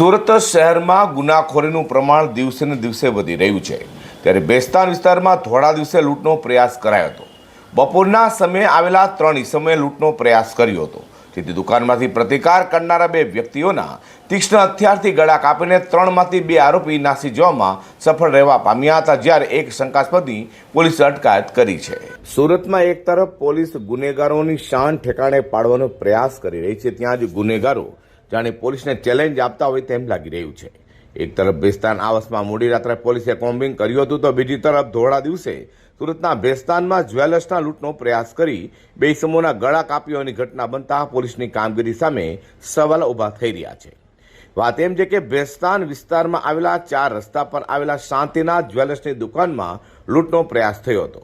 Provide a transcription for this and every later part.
સુરત શહેરમાં ગુનાખોરીનું પ્રમાણ દિવસે ને દિવસે વધી રહ્યું છે. ત્યારે બેસ્તાન વિસ્તારમાં થોડા દિવસે લૂંટનો પ્રયાસ કરાયો હતો. બપોરના સમયે આવેલા ત્રણ ઈસમોએ લૂંટનો પ્રયાસ કર્યો હતો. જેથી દુકાનમાંથી પ્રતિકાર કરનારા બે વ્યક્તિઓના તીક્ષ્ણ હથિયારથી ગળા કાપીને ત્રણમાંથી બે આરોપી નાસી જવામાં સફળ રહેવા પામ્યા હતા, જ્યારે એક શંકાસ્પદની પોલીસે અટકાયત કરી છે. સુરતમાં એક તરફ પોલીસ ગુનેગારોની શાન ઠેકાણે પાડવાનો પ્રયાસ કરી રહી છે, ત્યાં જ ગુનેગારો જાણે પોલીસને ચેલેન્જ આપતા હોય તેમ લાગી રહ્યું છે. એક તરફ બેસ્તાન આવાસમાં મોડી રાત્રે પોલીસે કોમ્બિંગ કર્યું હતું તો બીજી તરફ ધોળા દિવસે સુરતના બેસ્તાનમાં જ્વેલર્સના લૂંટનો પ્રયાસ કરી બે સમૂહના ગળા કાપીઓની ઘટના બનતા પોલીસની કામગીરી સામે સવાલ ઊભા થઈ રહ્યા છે. વાત એમ છે કે ભેસ્તાન વિસ્તારમાં આવેલા ચાર રસ્તા પર આવેલા શાંતિનાથ જ્વેલર્સની દુકાનમાં લૂંટનો પ્રયાસ થયો હતો.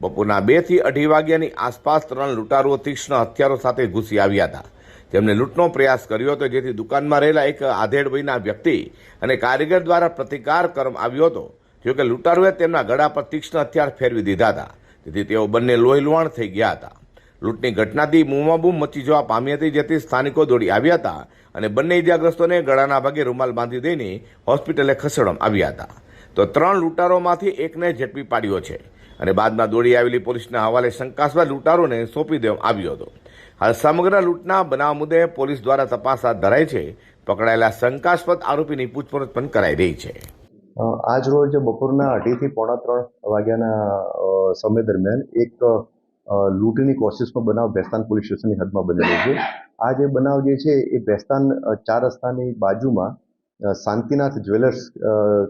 બપોરના બેથી અઢી વાગ્યાની આસપાસ ત્રણ લૂંટારુઓ તીક્ષ્ણ હથિયારો સાથે ઘૂસી આવ્યા હતા. તેમને લૂંટનો પ્રયાસ કર્યો હતો, જેથી દુકાનમાં રહેલા એક આધેડ વયના વ્યક્તિ અને કારીગર દ્વારા પ્રતિકાર કરવામાં આવ્યો હતો. જોકે લૂંટારુએ તેમના ગળા પર તીક્ષ્ણ હથિયાર ફેરવી દીધા હતા. તેથી તેઓ બંને લોહી લુહાણ થઈ ગયા હતા. લૂંટની ઘટનાથી બૂમાબૂમ મચી જવા પામી હતી, જેથી સ્થાનિકો દોડી આવ્યા હતા અને બંને ઇજાગ્રસ્તોને ગળાના ભાગે રૂમાલ બાંધી દઈને હોસ્પિટલે ખસેડવામાં આવ્યા હતા. તો ત્રણ લૂંટારોમાંથી એકને ઝડપી પાડ્યો છે અને બાદમાં દોડી આવેલી પોલીસના હવાલે શંકાસ્પદ લૂંટારોને સોંપી દેવામાં આવ્યો હતો. હાલ સમગ્ર લૂંટના બનાવ મુદ્દે પોલીસ દ્વારા તપાસ હાથ ધરાઈ છે. પકડાયેલા શંકાસ્પદ આરોપીની પૂછપરછ પણ કરાઈ રહી છે. આજ રોજ બપોરના અઢીથી પોણા ત્રણ વાગ્યાના સમય દરમિયાન એક લૂંટની કોશિશનો બનાવ બેસ્તાન પોલીસ સ્ટેશનની હદમાં બનેલો છે. આ જે બનાવ જે છે, એ બેસ્તાન ચાર રસ્તાની બાજુમાં શાંતિનાથ જ્વેલર્સ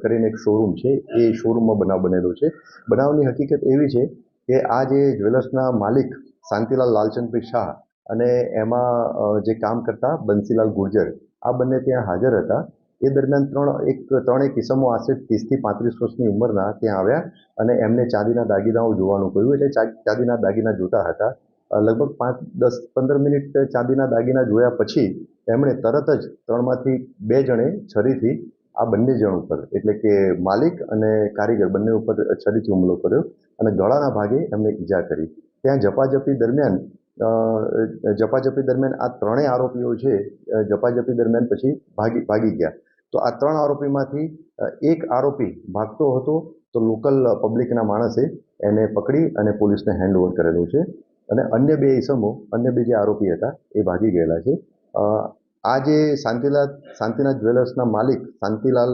કરીને એક શોરૂમ છે. એ શોરૂમમાં બનાવ બનેલો છે. બનાવની હકીકત એવી છે કે આ જે જ્વેલર્સના માલિક શાંતિલાલ લાલચંદભાઈ શાહ અને એમાં જે કામ કરતા બંસીલાલ ગુર્જર, આ બંને ત્યાં હાજર હતા. એ દરમિયાન ત્રણ એક, ત્રણેય કિસ્સામો આશરે ત્રીસથી પાંત્રીસ વર્ષની ઉંમરના ત્યાં આવ્યા અને એમને ચાંદીના દાગીનાઓ જોવાનું કહ્યું. એટલે ચાંદીના દાગીના જોતા હતા. લગભગ પાંચ, દસ, પંદર મિનિટ ચાંદીના દાગીના જોયા પછી એમણે તરત જ ત્રણમાંથી બે જણે છરીથી આ બંને જણ ઉપર, એટલે કે માલિક અને કારીગર, બંને ઉપર છરીથી હુમલો કર્યો અને ગળાના ભાગે એમને ઈજા કરી. ત્યાં ઝપાઝપી દરમિયાન ઝપાઝપી દરમિયાન આ ત્રણેય આરોપીઓ છે જપાજપી દરમિયાન પછી ભાગી ભાગી ગયા. તો આ ત્રણ આરોપીમાંથી એક આરોપી ભાગતો હતો, તો લોકલ પબ્લિકના માણસે એને પકડી અને પોલીસને હેન્ડઓવર કરેલો છે. અને અન્ય બે ઇસમો અન્ય બે જે આરોપી હતા, એ ભાગી ગયેલા છે. આ જે શાંતિલાલ, શાંતિનાથ જ્વેલર્સના માલિક શાંતિલાલ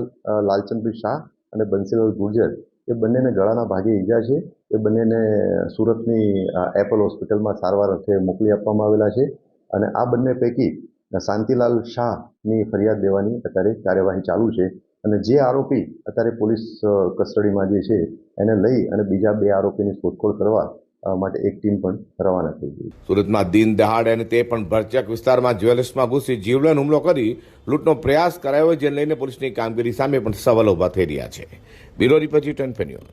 લાલચંદભાઈ શાહ અને બંસીલાલ ગુર્જર એ બંનેને ગળાના ભાગે ઈજા છે. એ બંનેને સુરતની એપલ હોસ્પિટલમાં સારવાર અર્થે મોકલી આપવામાં આવેલા છે અને આ બંને પૈકી શાંતિલાલ શાહની ફરિયાદ દેવાની અત્યારે કાર્યવાહી ચાલુ છે અને જે આરોપી અત્યારે પોલીસ કસ્ટડીમાં જે છે એને લઈ અને બીજા બે આરોપીની શોધખોળ કરવા માટે એક ટીમ પણ રવાના થઈ ગઈ સુરતમાં દિન દહાડે અને તે પણ ભરચક વિસ્તારમાં જ્વેલર્સમાં ઘૂસી જીવલેણ હુમલો કરી લૂંટનો પ્રયાસ કરાયો જેને લઈને પોલીસની કામગીરી સામે પણ સવાલો ઊભા થઈ રહ્યા છે. Bureau report news.